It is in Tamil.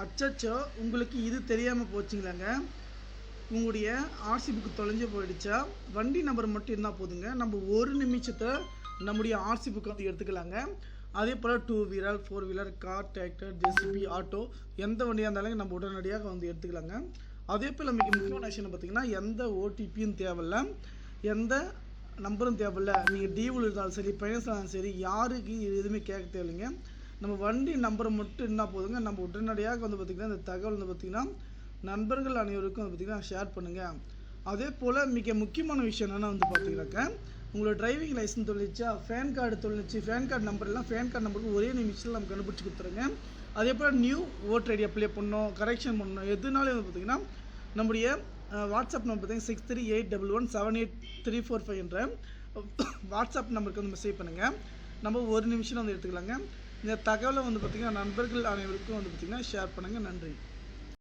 அச்சச்சோ உங்களுக்கு இது தெரியாமல் போச்சுங்களாங்க? உங்களுடைய ஆர்சி புக்கு தொலைஞ்சு போயிடுச்சா? வண்டி நம்பர் மட்டும் இருந்தால் போதுங்க. நம்ம ஒரு நிமிஷத்தை நம்முடைய ஆர்சி புக்கை வந்து எடுத்துக்கலாங்க. அதே போல் two wheeler four wheeler car tractor JCB auto எந்த வண்டியாக இருந்தாலும் நம்ம உடனடியாக வந்து எடுத்துக்கலாங்க. அதே போல் மிக முக்கியமான விஷயம் பார்த்தீங்கன்னா எந்த ஓடிபியும் தேவையில்ல. எந்த நம்பரும் தேவையில்ல. நீங்கள் டியூவில் இருந்தாலும் சரி பயணம் இருந்தாலும் சரி யாருக்கு எதுவுமே கேட்க தேவையில்லைங்க. நம்ம வண்டி நம்பரை மட்டும் என்ன போதுங்க. நம்ம உடனடியாக வந்து பார்த்திங்கன்னா இந்த தகவல் வந்து பார்த்திங்கன்னா நண்பர்கள் அனைவருக்கும் வந்து பார்த்திங்கன்னா ஷேர் பண்ணுங்கள் அதே போல் மிக முக்கியமான விஷயம் என்னென்னா வந்து பார்த்தீங்கன்னாக்கா உங்களோட டிரைவிங் லைசன்ஸ் தொழிலிச்சா ஃபேன் கார்டு தொழிலிச்சு ஃபேன் கார்டு நம்பர் எல்லாம் ஃபேன் கார்டு நம்பருக்கு ஒரே நிமிஷத்தில் நம்ம கண்டுபிடிச்சி கொடுத்துருங்க. அதே போல் நியூ ஓட்டர் ஐடி அப்ளை பண்ணணும் கரெக்ஷன் பண்ணணும் எதுனாலும் வந்து பார்த்திங்கன்னா நம்முடைய வாட்ஸ்அப் நம்பர் பார்த்தீங்கன்னா six three eight double one seven eight three four five என்ற வாட்ஸ்அப் நம்பருக்கு வந்து மெசேஜ் பண்ணுங்கள் நம்ம ஒரு நிமிஷம் வந்து எடுத்துக்கலாங்க. இந்த தகவலை வந்து பார்த்திங்கன்னா நண்பர்கள் அனைவருக்கும் வந்து பார்த்திங்கன்னா ஷேர் பண்ணுங்கள் நன்றி.